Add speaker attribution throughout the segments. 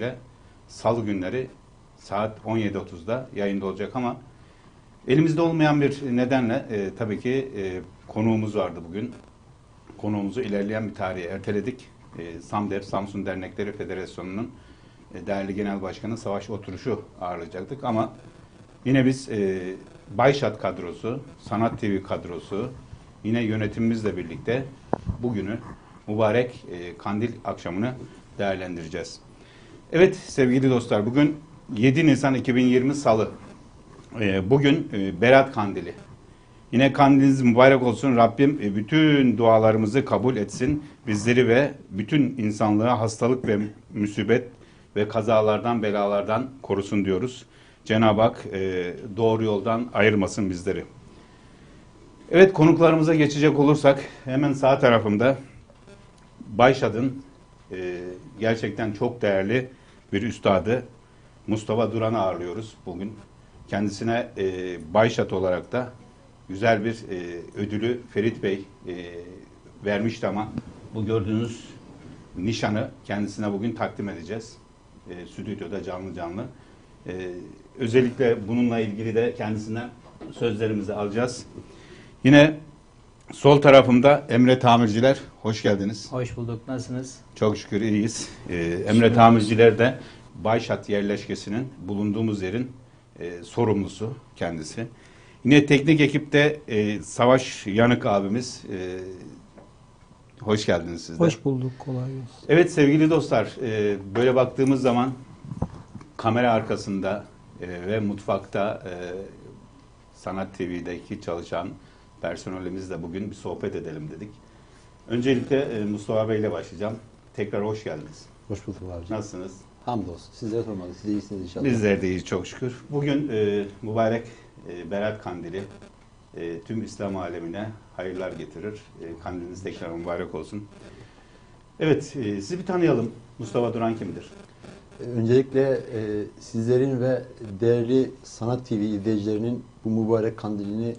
Speaker 1: böyle salı günleri saat 17.30'da yayında olacak ama elimizde olmayan bir nedenle e, tabii ki e, konuğumuz vardı bugün. Konuğumuzu ilerleyen bir tarihe erteledik. E, SAMDER, Samsun Dernekleri Federasyonu'nun e, değerli genel başkanı Savaş Oturuş'u ağırlayacaktık ama yine biz e, Bayşat kadrosu, Sanat TV kadrosu, yine yönetimimizle birlikte bugünü mübarek e, kandil akşamını değerlendireceğiz. Evet sevgili dostlar bugün 7 Nisan 2020 Salı. E, bugün e, Berat Kandili. Yine kandiliniz mübarek olsun. Rabbim e, bütün dualarımızı kabul etsin. Bizleri ve bütün insanlığa hastalık ve musibet ve kazalardan, belalardan korusun diyoruz. Cenab-ı Hak e, doğru yoldan ayırmasın bizleri. Evet konuklarımıza geçecek olursak hemen sağ tarafımda Bayşad'ın e, gerçekten çok değerli bir üstadı Mustafa Duran'ı ağırlıyoruz bugün. Kendisine e, Bayşat olarak da güzel bir e, ödülü Ferit Bey e, vermişti ama bu gördüğünüz nişanı kendisine bugün takdim edeceğiz. E, stüdyoda canlı canlı. E, özellikle bununla ilgili de kendisinden sözlerimizi alacağız. Yine sol tarafımda Emre Tamirciler. Hoş geldiniz.
Speaker 2: Hoş bulduk. Nasılsınız?
Speaker 1: Çok şükür iyiyiz. Ee, Emre Tamirciler de Bayşat yerleşkesinin bulunduğumuz yerin e, sorumlusu kendisi. Yine teknik ekipte e, Savaş Yanık abimiz. e, hoş geldiniz siz de.
Speaker 3: Hoş bulduk. Kolay gelsin.
Speaker 1: Evet sevgili dostlar, e, böyle baktığımız zaman kamera arkasında e, ve mutfakta e, Sanat TV'deki çalışan personelimizle bugün bir sohbet edelim dedik. Öncelikle e, Mustafa Bey ile başlayacağım. Tekrar hoş geldiniz.
Speaker 4: Hoş bulduk abi.
Speaker 1: Nasılsınız?
Speaker 4: Hamdolsun. Sizlere sormalı. Siz de iyisiniz inşallah.
Speaker 1: Bizler de iyiyiz çok şükür. Bugün e, mübarek e, Berat Kandili e, tüm İslam alemine hayırlar getirir. E, kandiliniz tekrar mübarek olsun. Evet, e, sizi bir tanıyalım. Mustafa Duran kimdir?
Speaker 4: Öncelikle e, sizlerin ve değerli Sanat TV izleyicilerinin bu mübarek kandilini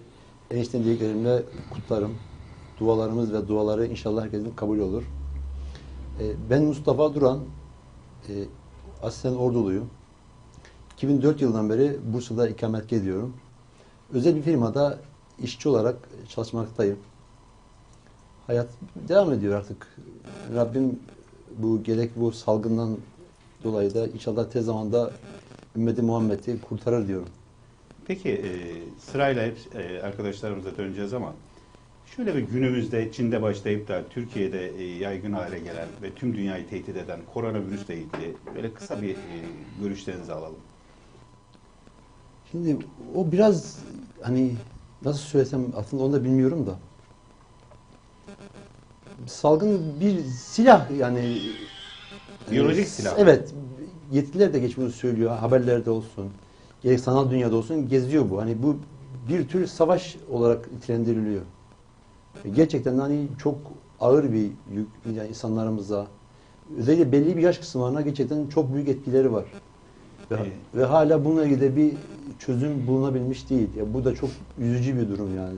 Speaker 4: en içten dileklerimle kutlarım. Dualarımız ve duaları inşallah herkesin kabul olur. E, ben Mustafa Duran, e, aslen Orduluyum. 2004 yılından beri Bursa'da ikamet ediyorum. Özel bir firmada işçi olarak çalışmaktayım. Hayat devam ediyor artık. Rabbim bu gerek bu salgından dolayı da inşallah tez zamanda ümmeti Muhammed'i kurtarır diyorum.
Speaker 1: Peki e, sırayla hep e, arkadaşlarımıza döneceğiz ama şöyle bir günümüzde Çin'de başlayıp da Türkiye'de e, yaygın hale gelen ve tüm dünyayı tehdit eden koronavirüsle ilgili böyle kısa bir e, görüşlerinizi alalım.
Speaker 4: Şimdi o biraz hani nasıl söylesem aslında onu da bilmiyorum da. Salgın bir silah yani.
Speaker 1: Biyolojik
Speaker 4: Ee,
Speaker 1: silah.
Speaker 4: Evet. Yetkililer de geç bunu söylüyor. Haberlerde olsun. Gerek sanal dünyada olsun geziyor bu. Hani bu bir tür savaş olarak nitelendiriliyor. E, Gerçekten hani çok ağır bir yük yani insanlarımıza özellikle belli bir yaş kısımlarına gerçekten çok büyük etkileri var. Ve,
Speaker 1: Evet.
Speaker 4: ve hala bununla ilgili de bir çözüm bulunabilmiş değil. Ya bu da çok üzücü bir durum yani.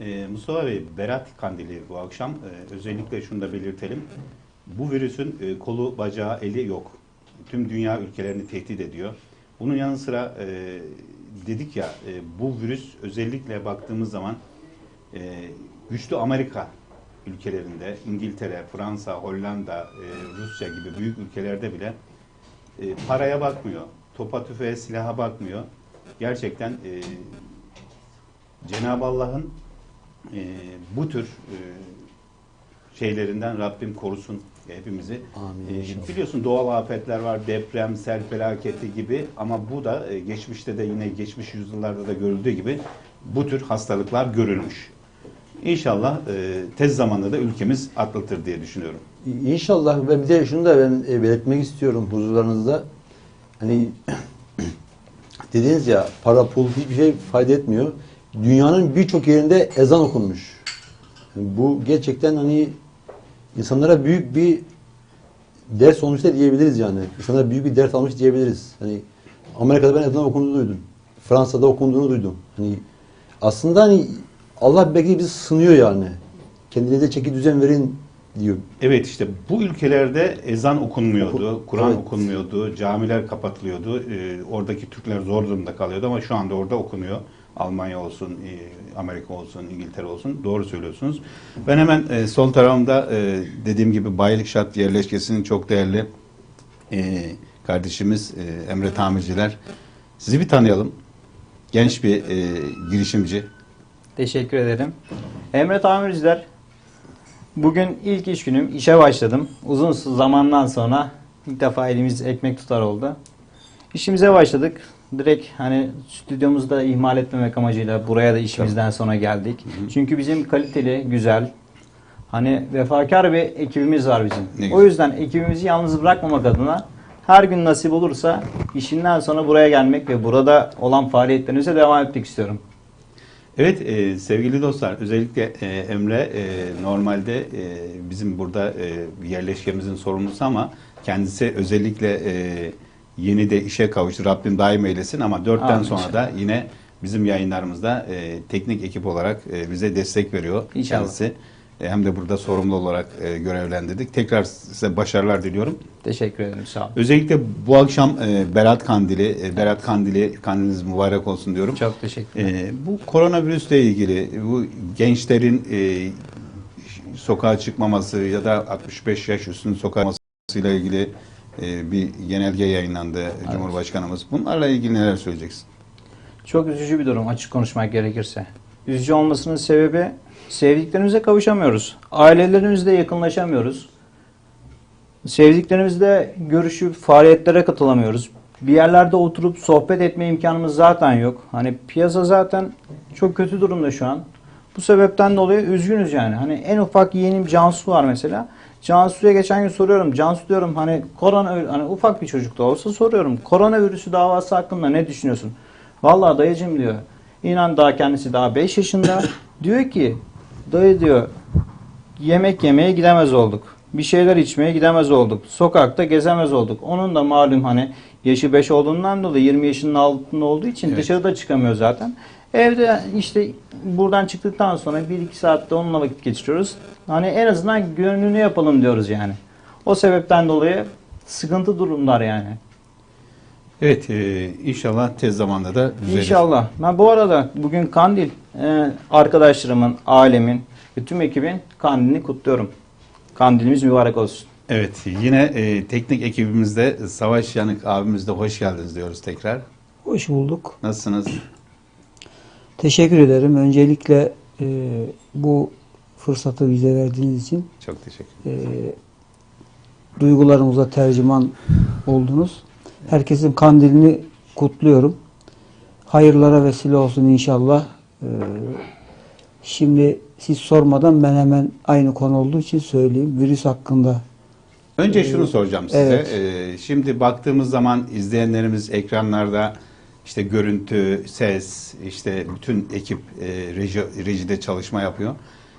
Speaker 1: Ee, Mustafa Bey, Berat Kandili bu akşam. Ee, özellikle şunu da belirtelim. Bu virüsün e, kolu, bacağı, eli yok. Tüm dünya ülkelerini tehdit ediyor. Bunun yanı sıra e, dedik ya e, bu virüs özellikle baktığımız zaman e, güçlü Amerika ülkelerinde, İngiltere, Fransa, Hollanda, e, Rusya gibi büyük ülkelerde bile e, paraya bakmıyor. Topa tüfeğe, silaha bakmıyor. Gerçekten e, Cenab-ı Allah'ın e, bu tür e, şeylerinden Rabbim korusun hepimizi.
Speaker 4: Amin.
Speaker 1: E, şimdi biliyorsun doğal afetler var, deprem, sel felaketi gibi ama bu da e, geçmişte de yine geçmiş yüzyıllarda da görüldüğü gibi bu tür hastalıklar görülmüş. İnşallah e, tez zamanda da ülkemiz atlatır diye düşünüyorum.
Speaker 4: İnşallah ve bir de şunu da ben e, belirtmek istiyorum huzurlarınızda. Hani dediniz ya para pul hiçbir şey fayda etmiyor. Dünyanın birçok yerinde ezan okunmuş. Yani bu gerçekten hani insanlara büyük bir ders olmuş da diyebiliriz yani. İnsanlara büyük bir ders almış diyebiliriz. Hani Amerika'da ben ezan okunduğunu duydum. Fransa'da okunduğunu duydum. Hani aslında hani Allah belki bizi sınıyor yani. Kendinize çeki düzen verin diyor.
Speaker 1: Evet işte bu ülkelerde ezan okunmuyordu,
Speaker 4: Oku-
Speaker 1: Kur'an
Speaker 4: evet.
Speaker 1: okunmuyordu, camiler kapatılıyordu. Ee, oradaki Türkler zor durumda kalıyordu ama şu anda orada okunuyor. Almanya olsun, e, Amerika olsun, İngiltere olsun. Doğru söylüyorsunuz. Ben hemen e, sol tarafımda e, dediğim gibi Baylıkşat yerleşkesinin çok değerli e, kardeşimiz e, Emre Tamirciler. Sizi bir tanıyalım. Genç bir e, girişimci.
Speaker 2: Teşekkür ederim. Emre Tamirciler. Bugün ilk iş günüm. işe başladım. Uzun zamandan sonra ilk defa elimiz ekmek tutar oldu. İşimize başladık. Direkt hani stüdyomuzda ihmal etmemek amacıyla buraya da işimizden sonra geldik. Çünkü bizim kaliteli, güzel, hani vefakar bir ekibimiz var bizim. O yüzden ekibimizi yalnız bırakmamak adına her gün nasip olursa işinden sonra buraya gelmek ve burada olan faaliyetlerimize devam etmek istiyorum.
Speaker 1: Evet e, sevgili dostlar özellikle e, Emre e, normalde e, bizim burada e, yerleşkemizin sorumlusu ama kendisi özellikle e, yeni de işe kavuştu. Rabbim daim eylesin ama dörtten
Speaker 2: Amin
Speaker 1: sonra
Speaker 2: inşallah.
Speaker 1: da yine bizim yayınlarımızda e, teknik ekip olarak e, bize destek veriyor
Speaker 2: İnşallah.
Speaker 1: kendisi. E, hem de burada sorumlu olarak e, görevlendirdik. Tekrar size başarılar diliyorum.
Speaker 2: Teşekkür ederim. Sağ olun.
Speaker 1: Özellikle bu akşam e, Berat Kandili, e, Berat Kandili, kandiliniz mübarek olsun diyorum.
Speaker 2: Çok teşekkür ederim.
Speaker 1: Ee, bu koronavirüsle ilgili bu gençlerin e, sokağa çıkmaması ya da 65 yaş üstünün sokağa çıkmasıyla ilgili e, bir genelge yayınlandı Cumhurbaşkanımız. Bunlarla ilgili neler söyleyeceksin?
Speaker 2: Çok üzücü bir durum açık konuşmak gerekirse. Üzücü olmasının sebebi sevdiklerimize kavuşamıyoruz. Ailelerimizle yakınlaşamıyoruz. Sevdiklerimizle görüşüp faaliyetlere katılamıyoruz. Bir yerlerde oturup sohbet etme imkanımız zaten yok. Hani piyasa zaten çok kötü durumda şu an. Bu sebepten dolayı üzgünüz yani. Hani en ufak yeğenim Cansu var mesela. Cansu'ya geçen gün soruyorum. Cansu diyorum hani korona hani ufak bir çocuk da olsa soruyorum. Koronavirüsü davası hakkında ne düşünüyorsun? Vallahi dayıcım diyor. İnan daha kendisi daha 5 yaşında. diyor ki dayı diyor yemek yemeye gidemez olduk. Bir şeyler içmeye gidemez olduk. Sokakta gezemez olduk. Onun da malum hani yaşı 5 olduğundan dolayı 20 yaşının altında olduğu için
Speaker 1: Evet.
Speaker 2: dışarıda çıkamıyor zaten. Evde işte buradan çıktıktan sonra 1-2 saatte onunla vakit geçiriyoruz. Hani en azından gönlünü yapalım diyoruz yani. O sebepten dolayı sıkıntı durumlar yani.
Speaker 1: Evet e, inşallah tez zamanda da düzelir.
Speaker 2: İnşallah. Ben bu arada bugün Kandil e, arkadaşlarımın, ailemin ve tüm ekibin Kandilini kutluyorum. Kandilimiz mübarek olsun.
Speaker 1: Evet yine e, teknik ekibimizde Savaş Yanık abimizde hoş geldiniz diyoruz tekrar.
Speaker 3: Hoş bulduk.
Speaker 1: Nasılsınız?
Speaker 3: Teşekkür ederim. Öncelikle e, bu fırsatı bize verdiğiniz için
Speaker 1: Çok teşekkür
Speaker 3: e, duygularımıza tercüman oldunuz. Herkesin kandilini kutluyorum. Hayırlara vesile olsun inşallah. E, şimdi siz sormadan ben hemen aynı konu olduğu için söyleyeyim. Virüs hakkında
Speaker 1: Önce şunu soracağım size.
Speaker 3: evet.
Speaker 1: Ee, şimdi baktığımız zaman izleyenlerimiz ekranlarda işte görüntü, ses, işte bütün ekip e, reji, rejide çalışma yapıyor.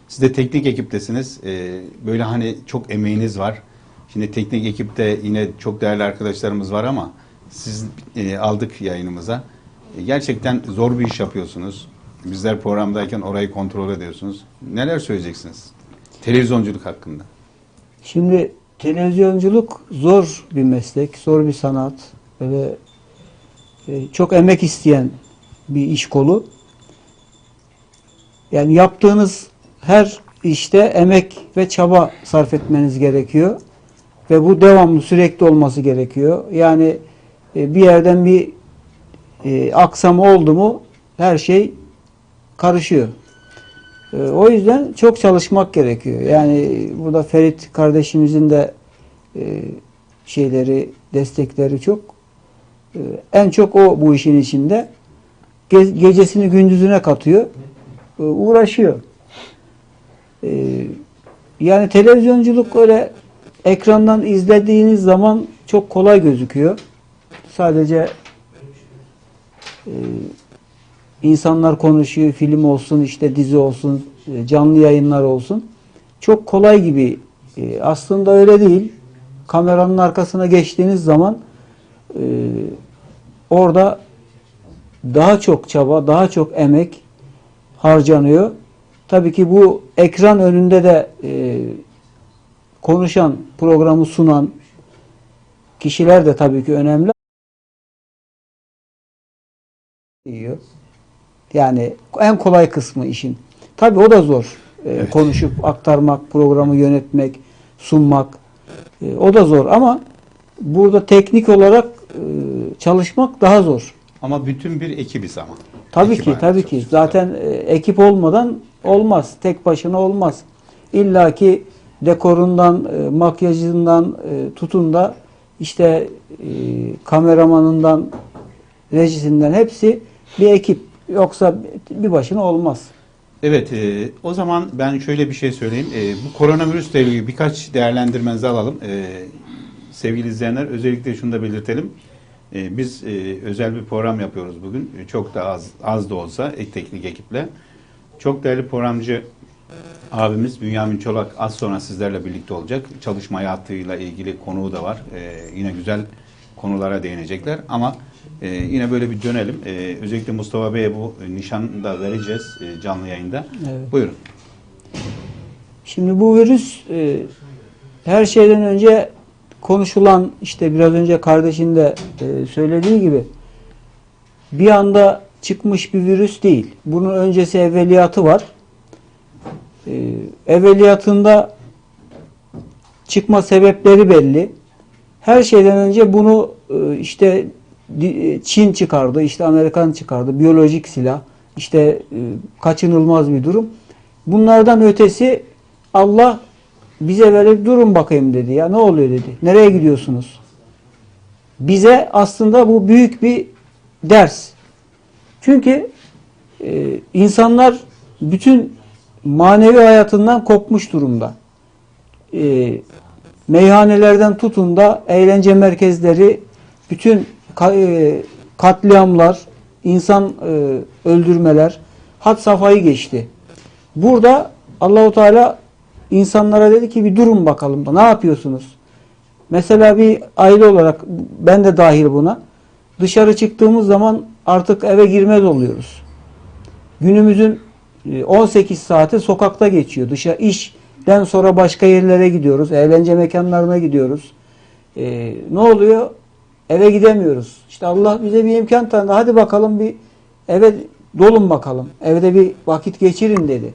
Speaker 1: Siz de teknik ekiptesiniz. Ee, böyle hani çok emeğiniz var. Şimdi teknik ekipte yine çok değerli arkadaşlarımız var ama siz e, aldık yayınımıza. E, gerçekten zor bir iş yapıyorsunuz. Bizler programdayken orayı kontrol ediyorsunuz. Neler söyleyeceksiniz? Televizyonculuk hakkında.
Speaker 3: Şimdi televizyonculuk zor bir meslek, zor bir sanat. Böyle e, çok emek isteyen bir iş kolu. Yani yaptığınız her işte emek ve çaba sarf etmeniz gerekiyor. Ve bu devamlı sürekli olması gerekiyor. Yani e, bir yerden bir e, aksam oldu mu her şey karışıyor. E, O yüzden çok çalışmak gerekiyor. Yani burada Ferit kardeşimizin de e, şeyleri, destekleri çok. E, En çok o bu işin içinde. Ge- Gecesini gündüzüne katıyor. E, Uğraşıyor. E, Yani televizyonculuk öyle ekrandan izlediğiniz zaman çok kolay gözüküyor. Sadece e, insanlar konuşuyor, film olsun, işte dizi olsun, e, canlı yayınlar olsun. Çok kolay gibi. E, Aslında öyle değil. Kameranın arkasına geçtiğiniz zaman e, orada daha çok çaba, daha çok emek harcanıyor. Tabii ki bu ekran önünde de e, konuşan, programı sunan kişiler de tabii ki önemli. Yani en kolay kısmı işin. Tabii o da zor. Ee,
Speaker 1: Evet.
Speaker 3: Konuşup aktarmak, programı yönetmek, sunmak. Ee, o da zor ama burada teknik olarak e, çalışmak daha zor.
Speaker 1: Ama bütün bir ekibiz ama.
Speaker 3: Tabii
Speaker 1: Ekip
Speaker 3: ki, tabii ki. Zaten e, ekip olmadan olmaz. Tek başına olmaz. İlla ki dekorundan, e, makyajından e, tutun da işte e, kameramanından, rejisinden hepsi bir ekip. Yoksa bir başına olmaz.
Speaker 1: Evet, e, o zaman ben şöyle bir şey söyleyeyim. E, bu koronavirüsle ilgili birkaç değerlendirmenizi alalım. E, sevgili izleyenler, özellikle şunu da belirtelim. E, biz e, özel bir program yapıyoruz bugün. E, çok da az az da olsa ek teknik ekiple. Çok değerli programcı abimiz Bünyamin Çolak az sonra sizlerle birlikte olacak. Çalışma hayatıyla ilgili konuğu da var. E, yine güzel konulara değinecekler ama e, yine böyle bir dönelim. E, özellikle Mustafa Bey'e bu nişanı da vereceğiz e, canlı yayında.
Speaker 3: Evet.
Speaker 1: Buyurun.
Speaker 3: Şimdi bu virüs e, her şeyden önce konuşulan işte biraz önce kardeşin de e, söylediği gibi bir anda çıkmış bir virüs değil. Bunun öncesi evveliyatı var. E, evveliyatında çıkma sebepleri belli. Her şeyden önce bunu e, işte Çin çıkardı, işte Amerikan çıkardı, biyolojik silah, işte kaçınılmaz bir durum. Bunlardan ötesi Allah bize verip durun bakayım dedi. Ya ne oluyor dedi. Nereye gidiyorsunuz? Bize aslında bu büyük bir ders. Çünkü e, insanlar bütün manevi hayatından kopmuş durumda. E, meyhanelerden tutun da eğlence merkezleri, bütün ka- e, katliamlar, insan e, öldürmeler had safhayı geçti. Burada Allahu Teala insanlara dedi ki bir durun bakalım. Ne yapıyorsunuz? Mesela bir aile olarak ben de dahil buna. Dışarı çıktığımız zaman artık eve girmez oluyoruz. Günümüzün e, 18 saati sokakta geçiyor. Dışarı işten sonra başka yerlere gidiyoruz. Eğlence mekanlarına gidiyoruz. E, ne oluyor? Eve gidemiyoruz. İşte Allah bize bir imkan tanıdı. Hadi bakalım bir eve dolun bakalım. Evde bir vakit geçirin dedi.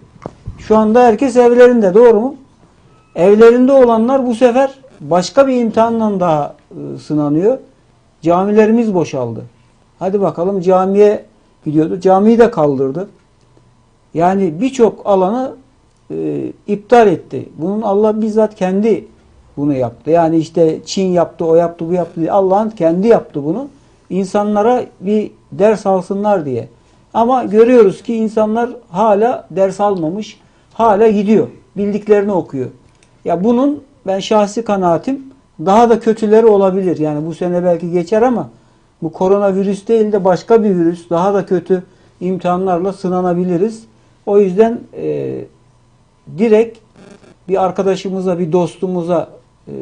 Speaker 3: Şu anda herkes evlerinde doğru mu? Evlerinde olanlar bu sefer başka bir imtihanla daha e, sınanıyor. Camilerimiz boşaldı. Hadi bakalım camiye gidiyordu. Camiyi de kaldırdı. Yani birçok alanı e, iptal etti. Bunun Allah bizzat kendi bunu yaptı. Yani işte Çin yaptı, o yaptı, bu yaptı. Allah'ın kendi yaptı bunu. İnsanlara bir ders alsınlar diye. Ama görüyoruz ki insanlar hala ders almamış, hala gidiyor. Bildiklerini okuyor. Ya bunun ben şahsi kanaatim daha da kötüleri olabilir. Yani bu sene belki geçer ama bu koronavirüs değil de başka bir virüs daha da kötü imtihanlarla sınanabiliriz. O yüzden e, direkt bir arkadaşımıza, bir dostumuza, e,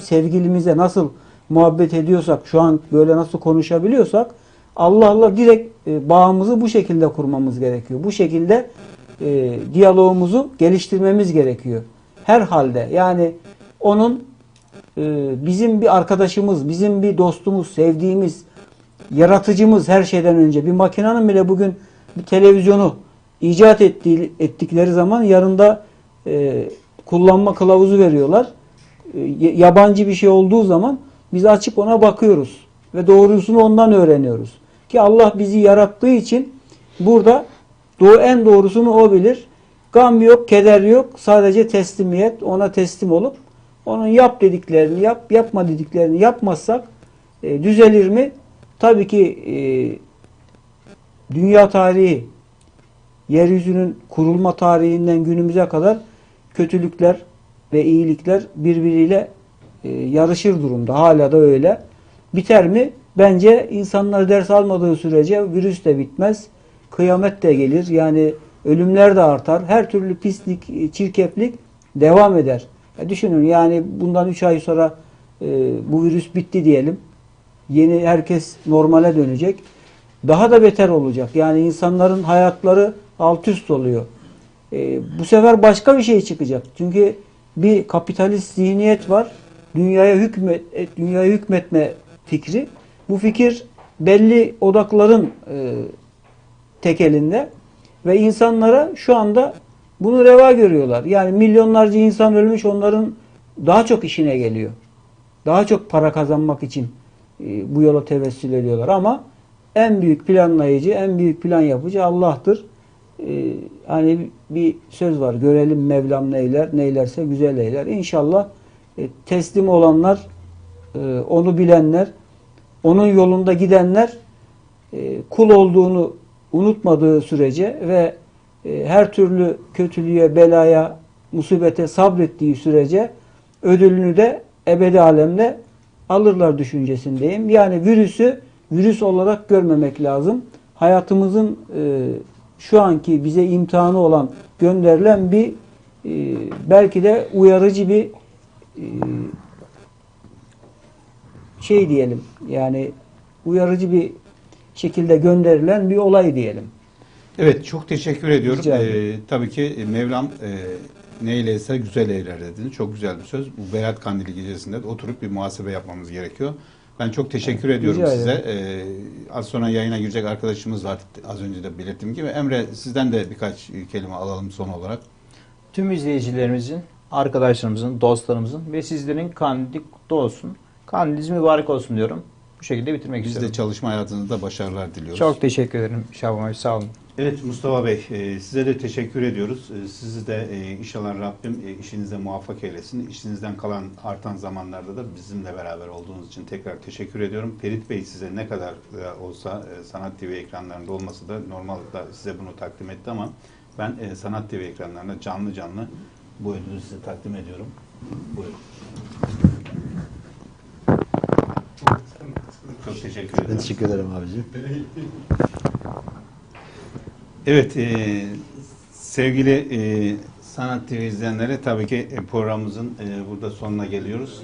Speaker 3: sevgilimize nasıl muhabbet ediyorsak, şu an böyle nasıl konuşabiliyorsak Allah'la direkt e, bağımızı bu şekilde kurmamız gerekiyor. Bu şekilde e, diyalogumuzu geliştirmemiz gerekiyor. Her halde yani onun e, bizim bir arkadaşımız, bizim bir dostumuz, sevdiğimiz, yaratıcımız her şeyden önce bir makinenin bile bugün bir televizyonu icat ettiği, ettikleri zaman yanında e, kullanma kılavuzu veriyorlar. E, yabancı bir şey olduğu zaman biz açıp ona bakıyoruz ve doğrusunu ondan öğreniyoruz. Ki Allah bizi yarattığı için burada doğu en doğrusunu o bilir. Gam yok, keder yok. Sadece teslimiyet. Ona teslim olup onun yap dediklerini yap, yapma dediklerini yapmazsak e, düzelir mi? Tabii ki e, dünya tarihi yeryüzünün kurulma tarihinden günümüze kadar kötülükler ve iyilikler birbiriyle e, yarışır durumda. Hala da öyle. Biter mi? Bence insanlar ders almadığı sürece virüs de bitmez. Kıyamet de gelir. Yani ölümler de artar. Her türlü pislik, e, çirkeflik devam eder. Ya düşünün yani bundan 3 ay sonra e, bu virüs bitti diyelim. Yeni herkes normale dönecek. Daha da beter olacak. Yani insanların hayatları alt üst oluyor. E, bu sefer başka bir şey çıkacak. Çünkü bir kapitalist zihniyet var. Dünyaya hükmet e, dünyaya hükmetme fikri. Bu fikir belli odakların e, tekelinde ve insanlara şu anda bunu reva görüyorlar. Yani milyonlarca insan ölmüş onların daha çok işine geliyor. Daha çok para kazanmak için e, bu yola tevessül ediyorlar ama en büyük planlayıcı, en büyük plan yapıcı Allah'tır. E, hani bir söz var. Görelim Mevlam neyler, neylerse güzel eyler. İnşallah e, teslim olanlar, onu bilenler, onun yolunda gidenler kul olduğunu unutmadığı sürece ve e, her türlü kötülüğe, belaya, musibete sabrettiği sürece ödülünü de ebedi alemde alırlar düşüncesindeyim. Yani virüsü virüs olarak görmemek lazım. Hayatımızın e, şu anki bize imtihanı olan gönderilen bir e, belki de uyarıcı bir şey diyelim. Yani uyarıcı bir şekilde gönderilen bir olay diyelim.
Speaker 1: Evet çok teşekkür ediyorum. Ee, tabii ki e, Mevlam e, neyleyse güzel eyler dediniz. Çok güzel bir söz. Bu Berat Kandili gecesinde de oturup bir muhasebe yapmamız gerekiyor. Ben çok teşekkür ediyorum
Speaker 3: Rica
Speaker 1: size. Ee, az sonra yayına girecek arkadaşımız var. Az önce de belirttiğim gibi. Emre sizden de birkaç kelime alalım son olarak.
Speaker 2: Tüm izleyicilerimizin, arkadaşlarımızın, dostlarımızın ve sizlerin kandili kutlu olsun. Kandiliniz mübarek olsun diyorum. Bu şekilde bitirmek
Speaker 1: Biz de
Speaker 2: istiyorum.
Speaker 1: çalışma hayatınızda başarılar diliyoruz.
Speaker 2: Çok teşekkür ederim Şaban Bey. Sağ olun.
Speaker 1: Evet Mustafa Bey, e, size de teşekkür ediyoruz. E, Sizi de e, inşallah Rabbim işinize muvaffak eylesin. İşinizden kalan artan zamanlarda da bizimle beraber olduğunuz için tekrar teşekkür ediyorum. Ferit Bey size ne kadar olsa Sanat TV ekranlarında olması da normalde size bunu takdim etti ama ben Sanat TV ekranlarında canlı canlı bu ödülü size takdim ediyorum. Buyurun. Teşekkür
Speaker 4: Ben
Speaker 1: ederim.
Speaker 4: teşekkür ederim abicim.
Speaker 1: Evet, e, sevgili e, Sanat TV izleyenleri tabii ki e, programımızın e, burada sonuna geliyoruz.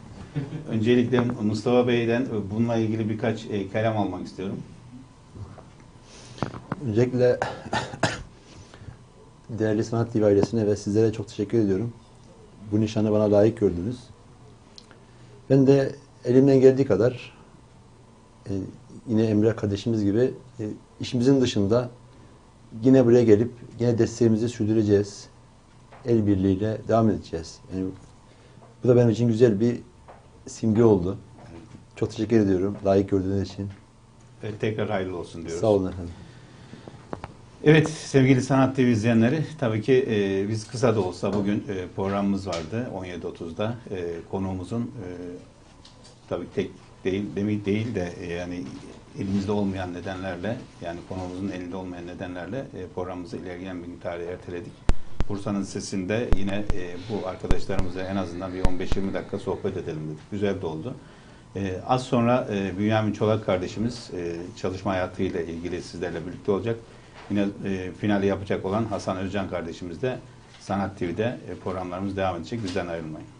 Speaker 1: Öncelikle Mustafa Bey'den e, bununla ilgili birkaç e, kelam almak istiyorum.
Speaker 4: Öncelikle değerli Sanat TV ailesine ve sizlere çok teşekkür ediyorum. Bu nişanı bana layık gördünüz. Ben de elimden geldiği kadar e, yine Emre kardeşimiz gibi e, işimizin dışında yine buraya gelip yine desteğimizi sürdüreceğiz. El birliğiyle devam edeceğiz. Yani bu da benim için güzel bir simge oldu. Çok teşekkür ediyorum layık gördüğünüz için.
Speaker 1: Ve tekrar hayırlı olsun diyoruz.
Speaker 4: Sağ olun efendim.
Speaker 1: Evet sevgili Sanat TV izleyenleri tabii ki e, biz kısa da olsa bugün e, programımız vardı 17.30'da e, konuğumuzun e, tabii tek değil demi değil de e, yani elimizde olmayan nedenlerle yani konuğumuzun elinde olmayan nedenlerle e, programımızı ilerleyen bir tarihe erteledik. Bursa'nın sesinde yine e, bu arkadaşlarımıza en azından bir 15-20 dakika sohbet edelim dedik. Güzel de oldu. Az sonra e, Bünyamin Çolak kardeşimiz e, çalışma hayatıyla ilgili sizlerle birlikte olacak. Yine e, finali yapacak olan Hasan Özcan kardeşimiz de Sanat TV'de programlarımız devam edecek. Bizden ayrılmayın.